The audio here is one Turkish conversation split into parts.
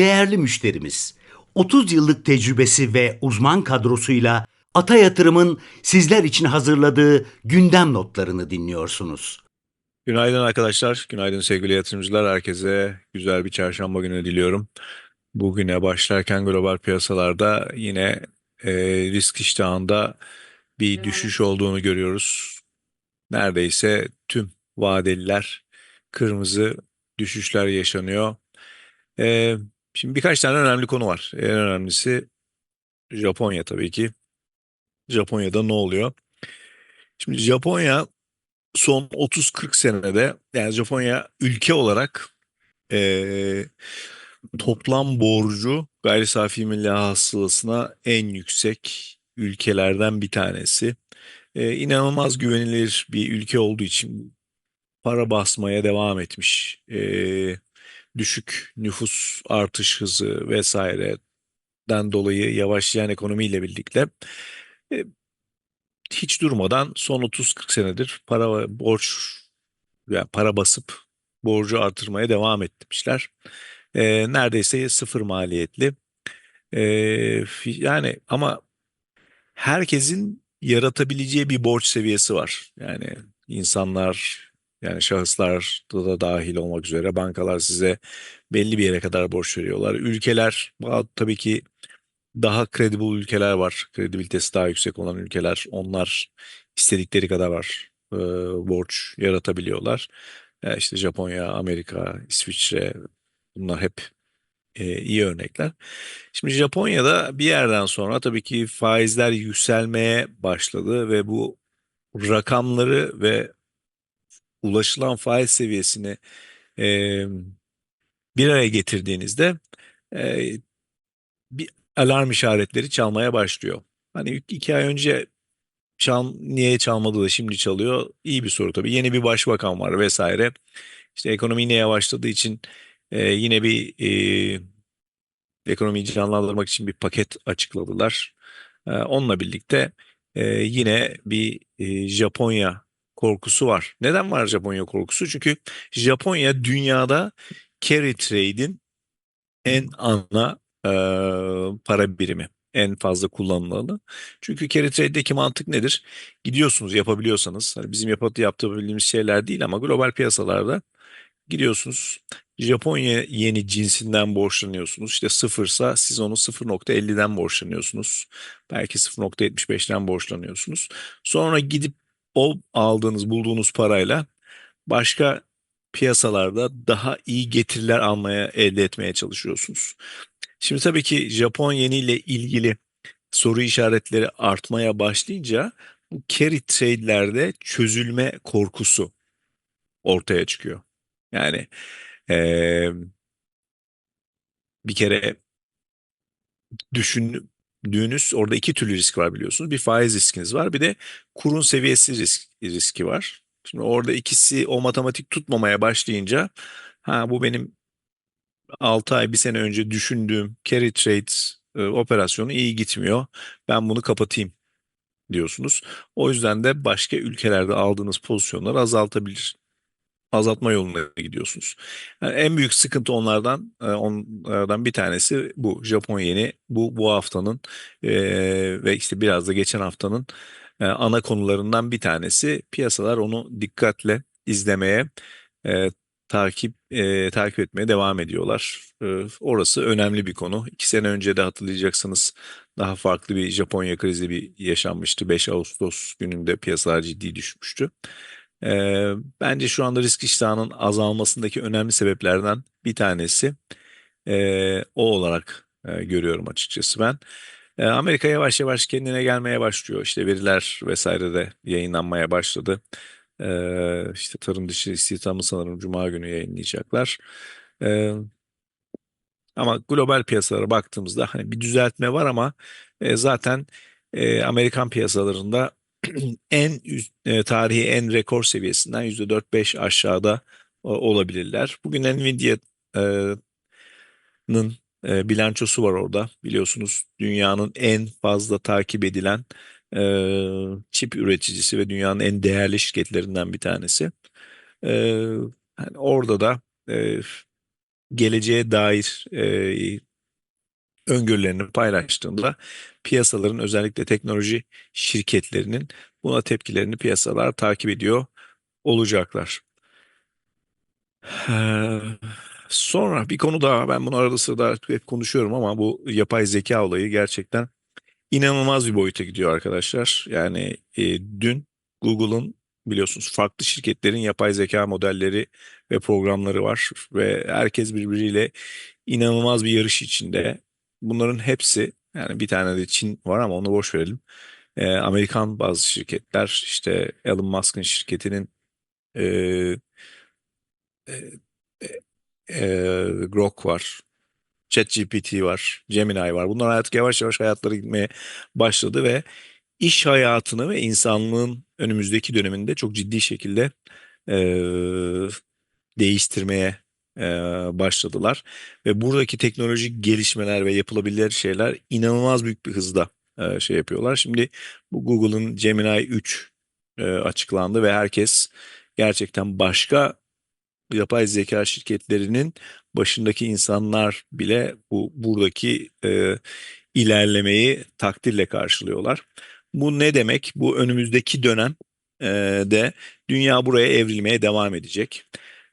değerli müşterimiz. 30 yıllık tecrübesi ve uzman kadrosuyla Ata Yatırım'ın sizler için hazırladığı gündem notlarını dinliyorsunuz. Günaydın arkadaşlar, günaydın sevgili yatırımcılar. Herkese güzel bir çarşamba günü diliyorum. Bugüne başlarken global piyasalarda yine e, risk iştahında bir düşüş olduğunu görüyoruz. Neredeyse tüm vadeliler kırmızı düşüşler yaşanıyor. E, şimdi birkaç tane önemli konu var. En önemlisi Japonya tabii ki. Japonya'da ne oluyor? Şimdi Japonya son 30-40 senede yani Japonya ülke olarak eee, toplam borcu gayri safi milli hasılasına en yüksek ülkelerden bir tanesi. Eee inanılmaz güvenilir bir ülke olduğu için para basmaya devam etmiş. Eee, düşük nüfus artış hızı vesaireden dolayı yavaşlayan ekonomiyle birlikte e, hiç durmadan son 30-40 senedir para borç yani para basıp borcu artırmaya devam etmişler. Ee, neredeyse sıfır maliyetli. Fi- yani ama herkesin yaratabileceği bir borç seviyesi var. Yani insanlar yani şahıslar da, da dahil olmak üzere bankalar size belli bir yere kadar borç veriyorlar. Ülkeler tabii ki daha credible ülkeler var. Kredibilitesi daha yüksek olan ülkeler. Onlar istedikleri kadar var. e, borç yaratabiliyorlar. E, işte Japonya, Amerika, İsviçre bunlar hep e, iyi örnekler. Şimdi Japonya'da bir yerden sonra tabii ki faizler yükselmeye başladı ve bu rakamları ve ulaşılan faiz seviyesini e, bir araya getirdiğinizde e, bir alarm işaretleri çalmaya başlıyor. Hani iki ay önce çal, niye çalmadı da şimdi çalıyor? İyi bir soru tabii. Yeni bir başbakan var vesaire. İşte ekonomi yine yavaşladığı için e, yine bir e, ekonomiyi canlandırmak için bir paket açıkladılar. E, onunla birlikte e, yine bir e, Japonya korkusu var. Neden var Japonya korkusu? Çünkü Japonya dünyada carry trade'in en ana e, para birimi. En fazla kullanılanı. Çünkü carry trade'deki mantık nedir? Gidiyorsunuz yapabiliyorsanız, hani bizim yapıp yaptırabildiğimiz şeyler değil ama global piyasalarda gidiyorsunuz. Japonya yeni cinsinden borçlanıyorsunuz. İşte sıfırsa siz onu 0.50'den borçlanıyorsunuz. Belki 0.75'ten borçlanıyorsunuz. Sonra gidip o aldığınız, bulduğunuz parayla başka piyasalarda daha iyi getiriler almaya, elde etmeye çalışıyorsunuz. Şimdi tabii ki Japon yeni ile ilgili soru işaretleri artmaya başlayınca bu carry trade'lerde çözülme korkusu ortaya çıkıyor. Yani eee, bir kere düşündüğünüz orada iki türlü risk var biliyorsunuz. Bir faiz riskiniz var, bir de kurun seviyesi risk, riski var. Şimdi orada ikisi o matematik tutmamaya başlayınca ha bu benim 6 ay bir sene önce düşündüğüm carry trade e, operasyonu iyi gitmiyor. Ben bunu kapatayım diyorsunuz. O yüzden de başka ülkelerde aldığınız pozisyonları azaltabilir. Azaltma yoluna gidiyorsunuz. Yani en büyük sıkıntı onlardan e, onlardan bir tanesi bu. Japon yeni bu bu haftanın e, ve işte biraz da geçen haftanın e, ana konularından bir tanesi. Piyasalar onu dikkatle izlemeye, e, takip e, takip etmeye devam ediyorlar. E, orası önemli bir konu. İki sene önce de hatırlayacaksınız daha farklı bir Japonya krizi bir yaşanmıştı. 5 Ağustos gününde piyasalar ciddi düşmüştü. E, bence şu anda risk iştahının azalmasındaki önemli sebeplerden bir tanesi e, o olarak e, görüyorum açıkçası ben. E, Amerika yavaş yavaş kendine gelmeye başlıyor. İşte veriler vesaire de yayınlanmaya başladı. E, işte tarım dışı istihdamı sanırım Cuma günü yayınlayacaklar. E, ama global piyasalara baktığımızda hani bir düzeltme var ama e, zaten e, Amerikan piyasalarında en e, tarihi en rekor seviyesinden %4-5 aşağıda o- olabilirler. Bugün Nvidia'nın e, bilançosu var orada. Biliyorsunuz dünyanın en fazla takip edilen e, çip üreticisi ve dünyanın en değerli şirketlerinden bir tanesi. E, orada da e, geleceğe dair e, öngörülerini paylaştığında piyasaların özellikle teknoloji şirketlerinin buna tepkilerini piyasalar takip ediyor olacaklar. Sonra bir konu daha ben bunu arada sırada hep konuşuyorum ama bu yapay zeka olayı gerçekten inanılmaz bir boyuta gidiyor arkadaşlar. Yani e, dün Google'ın biliyorsunuz farklı şirketlerin yapay zeka modelleri ve programları var ve herkes birbiriyle inanılmaz bir yarış içinde. Bunların hepsi yani bir tane de Çin var ama onu boş verelim. E, Amerikan bazı şirketler işte Elon Musk'ın şirketinin e, e, e, Grok var. ChatGPT var, Gemini var. Bunlar artık yavaş yavaş hayatları gitmeye başladı ve iş hayatını ve insanlığın önümüzdeki döneminde çok ciddi şekilde e, değiştirmeye başladılar. Ve buradaki teknolojik gelişmeler ve yapılabilir şeyler inanılmaz büyük bir hızda şey yapıyorlar. Şimdi bu Google'ın Gemini 3 e, açıklandı ve herkes gerçekten başka yapay zeka şirketlerinin başındaki insanlar bile bu buradaki e, ilerlemeyi takdirle karşılıyorlar. Bu ne demek? Bu önümüzdeki dönem e, de dünya buraya evrilmeye devam edecek.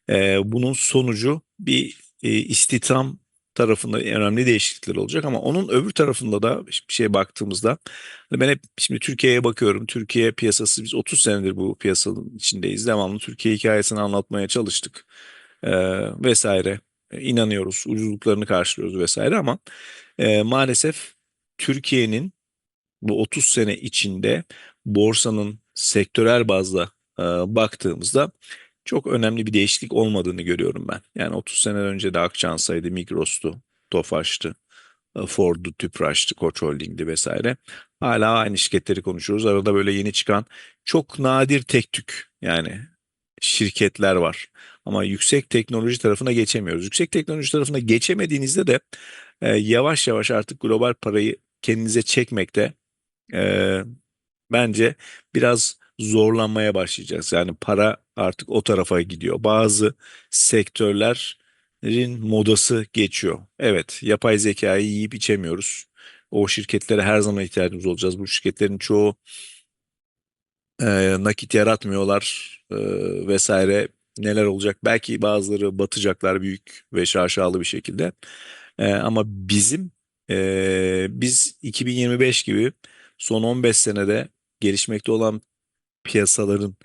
E, bunun sonucu bir e, istihdam tarafında önemli değişiklikler olacak ama onun öbür tarafında da bir şeye baktığımızda hani ben hep şimdi Türkiye'ye bakıyorum. Türkiye piyasası biz 30 senedir bu piyasanın içindeyiz. Devamlı Türkiye hikayesini anlatmaya çalıştık e, vesaire. İnanıyoruz, ucuzluklarını karşılıyoruz vesaire ama e, maalesef Türkiye'nin bu 30 sene içinde borsanın sektörel bazda e, baktığımızda çok önemli bir değişiklik olmadığını görüyorum ben. Yani 30 sene önce de Akçansa'ydı, Migros'tu, Tofaş'tı, e, Ford'du, Tüpraş'tı, Koç Holding'di vesaire. Hala aynı şirketleri konuşuyoruz. Arada böyle yeni çıkan çok nadir tek tük yani şirketler var. Ama yüksek teknoloji tarafına geçemiyoruz. Yüksek teknoloji tarafına geçemediğinizde de e, yavaş yavaş artık global parayı kendinize çekmekte e, bence biraz zorlanmaya başlayacağız. Yani para artık o tarafa gidiyor. Bazı sektörlerin modası geçiyor. Evet, yapay zekayı yiyip içemiyoruz. O şirketlere her zaman ihtiyacımız olacağız. Bu şirketlerin çoğu e, nakit yaratmıyorlar e, vesaire neler olacak? Belki bazıları batacaklar büyük ve şaşalı bir şekilde. E, ama bizim e, biz 2025 gibi son 15 senede gelişmekte olan piyasaların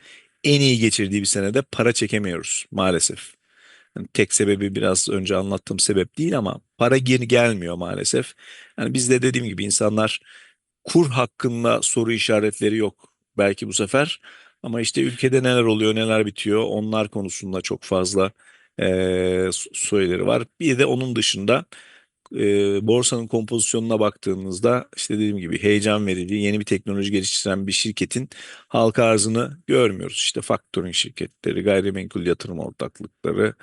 en iyi geçirdiği bir senede para çekemiyoruz maalesef. Yani tek sebebi biraz önce anlattığım sebep değil ama para geri gelmiyor maalesef. Yani bizde dediğim gibi insanlar kur hakkında soru işaretleri yok belki bu sefer. Ama işte ülkede neler oluyor, neler bitiyor onlar konusunda çok fazla e, söyleri var. Bir de onun dışında e, borsanın kompozisyonuna baktığımızda işte dediğim gibi heyecan verici yeni bir teknoloji geliştiren bir şirketin halka arzını görmüyoruz. İşte factoring şirketleri, gayrimenkul yatırım ortaklıkları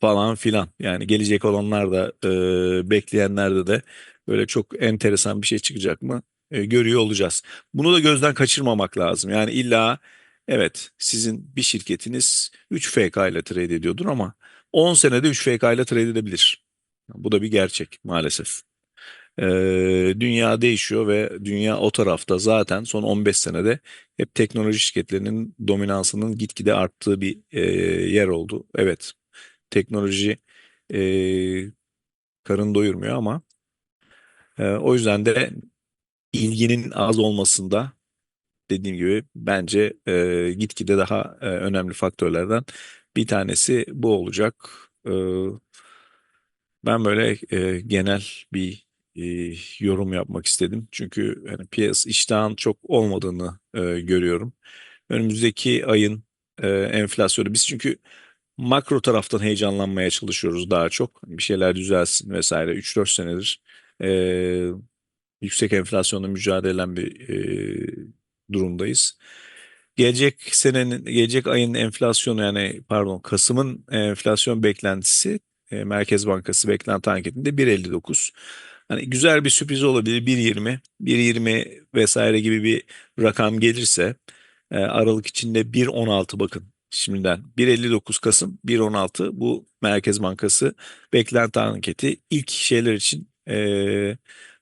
falan filan. Yani gelecek olanlar da e, bekleyenlerde de böyle çok enteresan bir şey çıkacak mı e, görüyor olacağız. Bunu da gözden kaçırmamak lazım. Yani illa evet sizin bir şirketiniz 3 FK ile trade ediyordur ama 10 senede 3 FK ile trade edebilir. Bu da bir gerçek maalesef. Ee, dünya değişiyor ve dünya o tarafta zaten son 15 senede hep teknoloji şirketlerinin dominansının gitgide arttığı bir e, yer oldu. Evet, teknoloji e, karın doyurmuyor ama e, o yüzden de ilginin az olmasında dediğim gibi bence e, gitgide daha e, önemli faktörlerden bir tanesi bu olacak. E, ben böyle e, genel bir e, yorum yapmak istedim. Çünkü hani piyasa iştahın çok olmadığını e, görüyorum. Önümüzdeki ayın e, enflasyonu biz çünkü makro taraftan heyecanlanmaya çalışıyoruz daha çok. Bir şeyler düzelsin vesaire. 3-4 senedir e, yüksek enflasyonla mücadele eden bir e, durumdayız. Gelecek senenin, gelecek ayın enflasyonu yani pardon Kasım'ın enflasyon beklentisi e, Merkez Bankası beklenti anketinde 1.59. Hani güzel bir sürpriz olabilir 1.20, 1.20 vesaire gibi bir rakam gelirse e, Aralık içinde 1.16 bakın şimdiden 1.59 Kasım 1.16 bu Merkez Bankası beklenti anketi ilk şeyler için e,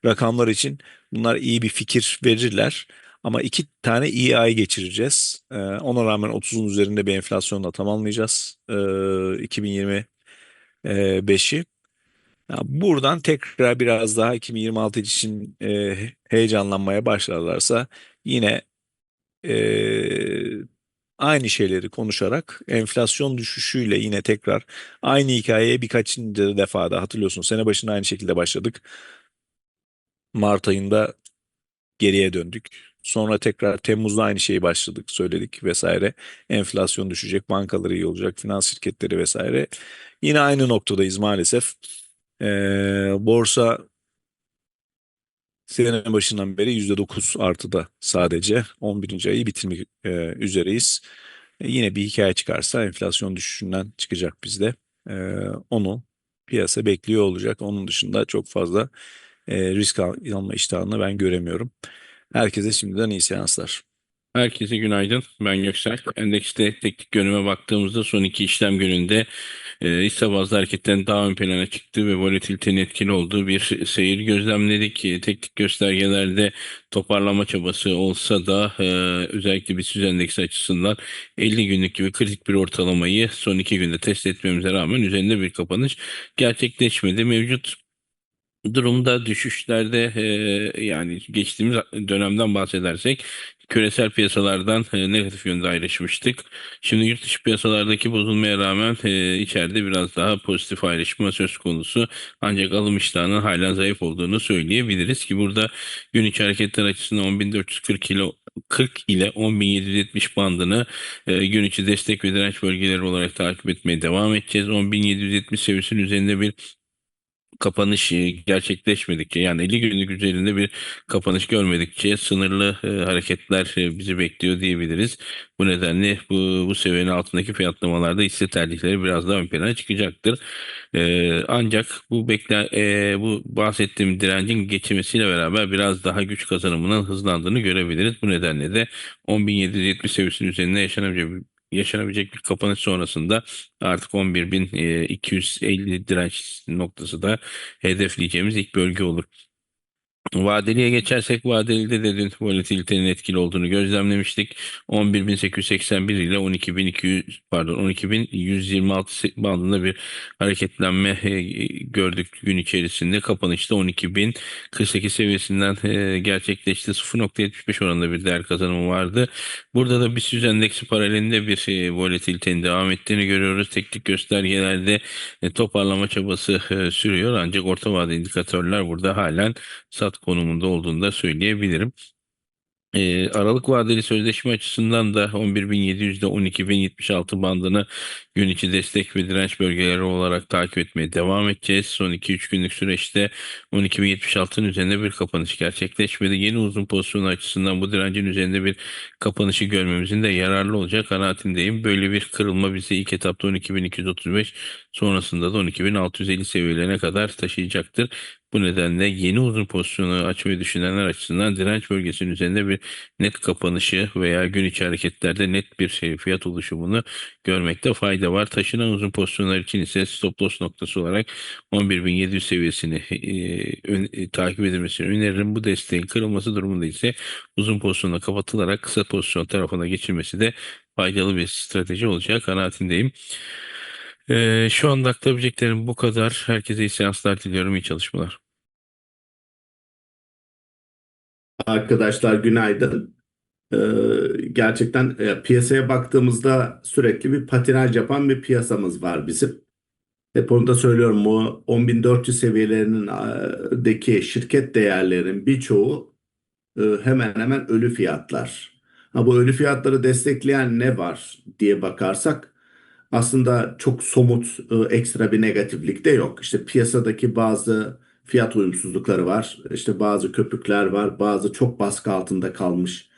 rakamlar için bunlar iyi bir fikir verirler. Ama iki tane iyi ay geçireceğiz. Ona rağmen 30'un üzerinde bir enflasyonla tamamlayacağız. 2020 e, 5'i. Buradan tekrar biraz daha 2026 için e, heyecanlanmaya başlarlarsa yine e, aynı şeyleri konuşarak enflasyon düşüşüyle yine tekrar aynı hikayeye birkaç birkaçıncı defada hatırlıyorsunuz sene başında aynı şekilde başladık. Mart ayında geriye döndük. Sonra tekrar Temmuz'da aynı şeyi başladık, söyledik vesaire. Enflasyon düşecek, bankaları iyi olacak, finans şirketleri vesaire. Yine aynı noktadayız maalesef. Ee, borsa sene başından beri %9 artıda sadece 11. ayı bitirmek e, üzereyiz. E, yine bir hikaye çıkarsa enflasyon düşüşünden çıkacak bizde. E, onu piyasa bekliyor olacak. Onun dışında çok fazla e, risk al- alma iştahını ben göremiyorum. Herkese şimdiden iyi seanslar. Herkese günaydın. Ben Göksel. Endekste teknik görünüme baktığımızda son iki işlem gününde e, hisse bazlı hareketten daha ön plana çıktı ve volatilitenin etkili olduğu bir seyir gözlemledik. E, teknik göstergelerde toparlama çabası olsa da e, özellikle BIST endeksi açısından 50 günlük gibi kritik bir ortalamayı son iki günde test etmemize rağmen üzerinde bir kapanış gerçekleşmedi. Mevcut durumda düşüşlerde e, yani geçtiğimiz dönemden bahsedersek küresel piyasalardan e, negatif yönde ayrışmıştık. Şimdi yurt dışı piyasalardaki bozulmaya rağmen e, içeride biraz daha pozitif ayrışma söz konusu. Ancak alım iştahının hala zayıf olduğunu söyleyebiliriz ki burada gün içi hareketler açısından 10.440 ile 40 ile 10.770 bandını e, gün içi destek ve direnç bölgeleri olarak takip etmeye devam edeceğiz. 10.770 seviyesinin üzerinde bir kapanış e, gerçekleşmedikçe yani 50 günlük üzerinde bir kapanış görmedikçe sınırlı e, hareketler e, bizi bekliyor diyebiliriz. Bu nedenle bu, bu seviyenin altındaki fiyatlamalarda hisse tercihleri biraz daha ön plana çıkacaktır. E, ancak bu bekle e, bu bahsettiğim direncin geçmesiyle beraber biraz daha güç kazanımının hızlandığını görebiliriz. Bu nedenle de 10.770 seviyesinin üzerinde yaşanabilecek yaşanabilecek bir kapanış sonrasında artık 11.250 direnç noktası da hedefleyeceğimiz ilk bölge olur. Vadeliye geçersek vadelide de dün volatilitenin etkili olduğunu gözlemlemiştik. 11.881 ile 12.200 pardon 12.126 bandında bir hareketlenme e, gördük gün içerisinde. Kapanışta 12.048 seviyesinden e, gerçekleşti. 0.75 oranında bir değer kazanımı vardı. Burada da BIST endeksi paralelinde bir e, volatilitenin devam ettiğini görüyoruz. Teknik göstergelerde toparlama çabası sürüyor ancak orta vade indikatörler burada halen sat konumunda olduğunu da söyleyebilirim. Ee, Aralık vadeli sözleşme açısından da 11.700 ile 12.076 bandını içi destek ve direnç bölgeleri olarak takip etmeye devam edeceğiz. Son 2-3 günlük süreçte 12.076'nın üzerinde bir kapanış gerçekleşmedi. Yeni uzun pozisyonu açısından bu direncin üzerinde bir kapanışı görmemizin de yararlı olacak kanaatindeyim. Böyle bir kırılma bizi ilk etapta 12.235 sonrasında da 12.650 seviyelerine kadar taşıyacaktır. Bu nedenle yeni uzun pozisyonu açmayı düşünenler açısından direnç bölgesinin üzerinde bir net kapanışı veya gün içi hareketlerde net bir şey, fiyat oluşumunu görmekte fayda var. Taşınan uzun pozisyonlar için ise stop loss noktası olarak 11.700 seviyesini e, ön- e, takip edilmesini öneririm. Bu desteğin kırılması durumunda ise uzun pozisyonla kapatılarak kısa pozisyon tarafına geçilmesi de faydalı bir strateji olacağı kanaatindeyim. E, şu anda aktarabileceklerim bu kadar. Herkese iyi seanslar diliyorum. İyi çalışmalar. Arkadaşlar günaydın. Ee, gerçekten e, piyasaya baktığımızda sürekli bir patinaj yapan bir piyasamız var bizim. Hep onu da söylüyorum bu 10.400 seviyelerinin deki şirket değerlerinin birçoğu e, hemen hemen ölü fiyatlar. Ha, bu ölü fiyatları destekleyen ne var diye bakarsak aslında çok somut e, ekstra bir negatiflik de yok. İşte piyasadaki bazı fiyat uyumsuzlukları var. İşte bazı köpükler var. Bazı çok baskı altında kalmış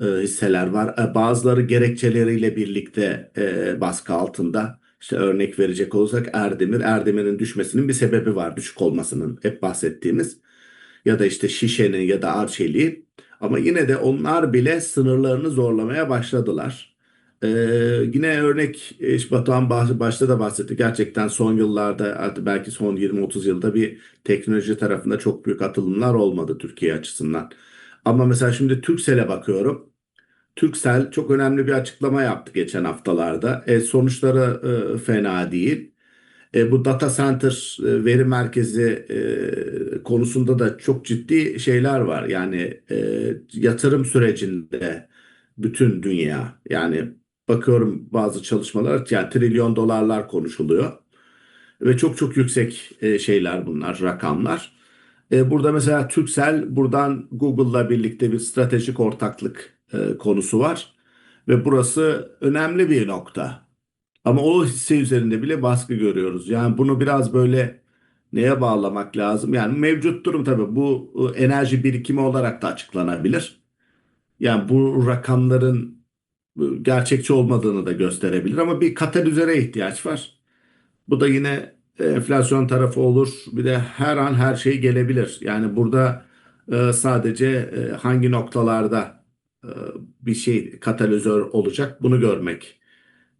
e, hisseler var. E, bazıları gerekçeleriyle birlikte baskı altında. İşte örnek verecek olursak Erdemir. Erdemir'in düşmesinin bir sebebi var. Düşük olmasının hep bahsettiğimiz. Ya da işte Şişe'nin ya da Arçelik'in. Ama yine de onlar bile sınırlarını zorlamaya başladılar. Ee, yine örnek işte Batuhan baş- başta da bahsetti. Gerçekten son yıllarda artık belki son 20-30 yılda bir teknoloji tarafında çok büyük atılımlar olmadı Türkiye açısından. Ama mesela şimdi Turkcell'e bakıyorum. Turkcell çok önemli bir açıklama yaptı geçen haftalarda. E, sonuçları e, fena değil. E, bu data center e, veri merkezi e, konusunda da çok ciddi şeyler var. Yani e, yatırım sürecinde bütün dünya yani bakıyorum bazı çalışmalar yani trilyon dolarlar konuşuluyor ve çok çok yüksek e, şeyler bunlar rakamlar. E, burada mesela Turkcell buradan Google'la birlikte bir stratejik ortaklık e, konusu var ve burası önemli bir nokta. Ama o hisse üzerinde bile baskı görüyoruz. Yani bunu biraz böyle neye bağlamak lazım? Yani mevcut durum tabii bu enerji birikimi olarak da açıklanabilir. Yani bu rakamların gerçekçi olmadığını da gösterebilir ama bir katalizöre ihtiyaç var. Bu da yine e, enflasyon tarafı olur. Bir de her an her şey gelebilir. Yani burada e, sadece e, hangi noktalarda e, bir şey katalizör olacak bunu görmek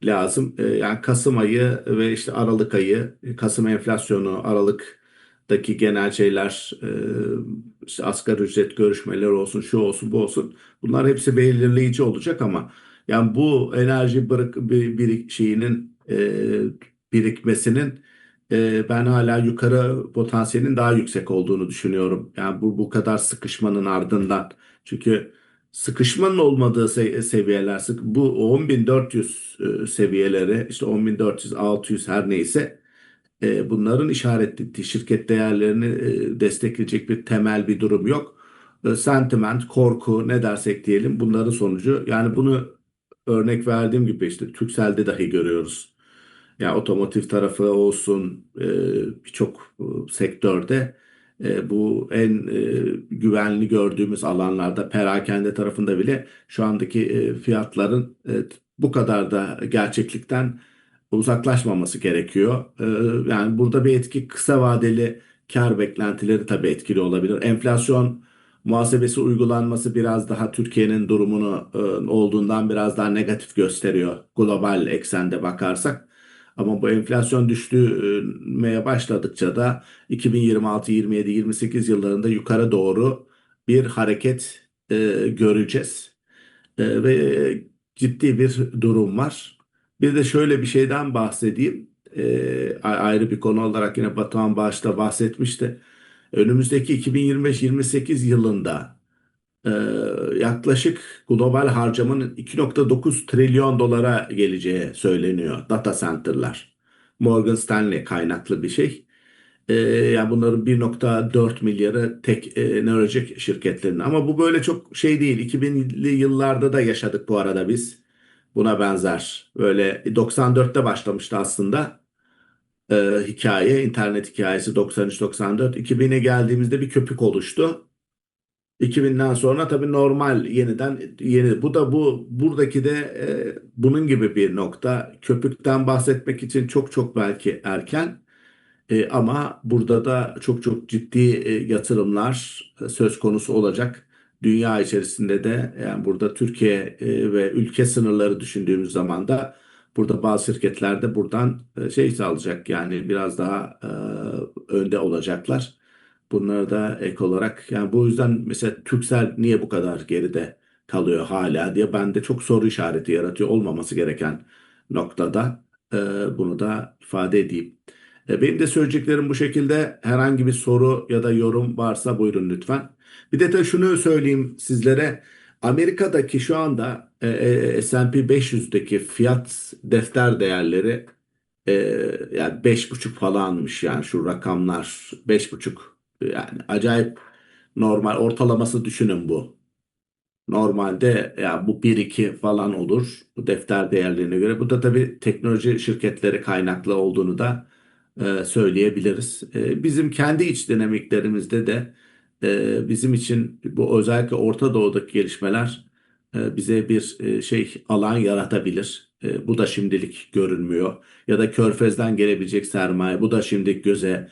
lazım. E, Yani Kasım ayı ve işte Aralık ayı, Kasım enflasyonu, Aralık'taki genel şeyler, e, işte asgari ücret görüşmeleri olsun, şu olsun, bu olsun. Bunlar hepsi belirleyici olacak ama yani bu enerji bırak, bir, bir şeyinin e, birikmesinin e, ben hala yukarı potansiyelin daha yüksek olduğunu düşünüyorum. Yani bu bu kadar sıkışmanın ardından. Çünkü sıkışmanın olmadığı se- seviyeler sık bu 10.400 e, seviyeleri işte 10.400 600 her neyse e, bunların işaret ettiği şirket değerlerini e, destekleyecek bir temel bir durum yok. E, sentiment, korku ne dersek diyelim bunların sonucu. Yani bunu örnek verdiğim gibi işte Turkcell'de dahi görüyoruz. Yani otomotiv tarafı olsun e, birçok e, sektörde e, bu en güvenli gördüğümüz alanlarda perakende tarafında bile şu andaki fiyatların bu kadar da gerçeklikten uzaklaşmaması gerekiyor. Yani burada bir etki kısa vadeli kar beklentileri tabii etkili olabilir. Enflasyon muhasebesi uygulanması biraz daha Türkiye'nin durumunu e, olduğundan biraz daha negatif gösteriyor global eksende bakarsak. Ama bu enflasyon düşmeye başladıkça da 2026, 27, 28 yıllarında yukarı doğru bir hareket e, göreceğiz. E, ve ciddi bir durum var. Bir de şöyle bir şeyden bahsedeyim. E, ayrı bir konu olarak yine Batuhan başta bahsetmişti. Önümüzdeki 2025-28 yılında e, yaklaşık global harcamanın 2.9 trilyon dolara geleceği söyleniyor data center'lar. Morgan Stanley kaynaklı bir şey. E, yani bunların 1.4 milyarı teknolojik şirketlerin. Ama bu böyle çok şey değil. 2000'li yıllarda da yaşadık bu arada biz. Buna benzer. Böyle 94'te başlamıştı aslında e, hikaye, internet hikayesi 93-94. 2000'e geldiğimizde bir köpük oluştu. 2000'den sonra tabii normal yeniden yeni bu da bu buradaki de e, bunun gibi bir nokta. Köpükten bahsetmek için çok çok belki erken. E, ama burada da çok çok ciddi e, yatırımlar e, söz konusu olacak. Dünya içerisinde de yani burada Türkiye e, ve ülke sınırları düşündüğümüz zaman da burada bazı şirketler de buradan e, şey sağlayacak yani biraz daha e, önde olacaklar. Bunları da ek olarak yani bu yüzden mesela Turkcell niye bu kadar geride kalıyor hala diye bende çok soru işareti yaratıyor olmaması gereken noktada e, bunu da ifade edeyim. Benim de söyleyeceklerim bu şekilde. Herhangi bir soru ya da yorum varsa buyurun lütfen. Bir de şunu söyleyeyim sizlere. Amerika'daki şu anda e, e, S&P 500'deki fiyat defter değerleri e, yani beş buçuk falanmış yani şu rakamlar beş buçuk yani acayip normal ortalaması düşünün bu. Normalde ya bu 1-2 falan olur bu defter değerlerine göre. Bu da tabii teknoloji şirketleri kaynaklı olduğunu da e, söyleyebiliriz. Bizim kendi iç dinamiklerimizde de bizim için bu özellikle Orta Doğu'daki gelişmeler bize bir e, şey alan yaratabilir. E, bu da şimdilik görünmüyor. Ya da Körfez'den gelebilecek sermaye bu da şimdilik göze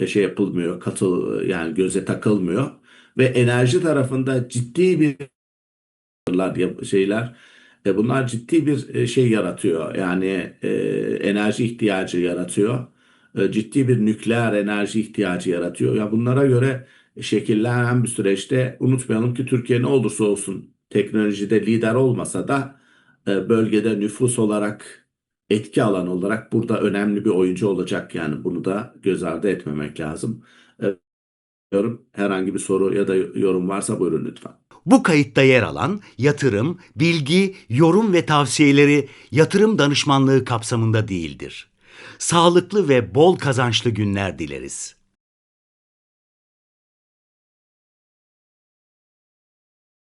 e, şey yapılmıyor, katıl yani göze takılmıyor ve enerji tarafında ciddi bir yap- şeyler E, bunlar ciddi bir e, şey yaratıyor. Yani e, enerji ihtiyacı yaratıyor. E, ciddi bir nükleer enerji ihtiyacı yaratıyor. Ya bunlara göre şekillenen bir süreçte unutmayalım ki Türkiye ne olursa olsun teknolojide lider olmasa da e, bölgede nüfus olarak etki alanı olarak burada önemli bir oyuncu olacak. Yani bunu da göz ardı etmemek lazım. E. Herhangi bir soru ya da yorum varsa buyurun lütfen. Bu kayıtta yer alan yatırım, bilgi, yorum ve tavsiyeleri yatırım danışmanlığı kapsamında değildir. Sağlıklı ve bol kazançlı günler dileriz.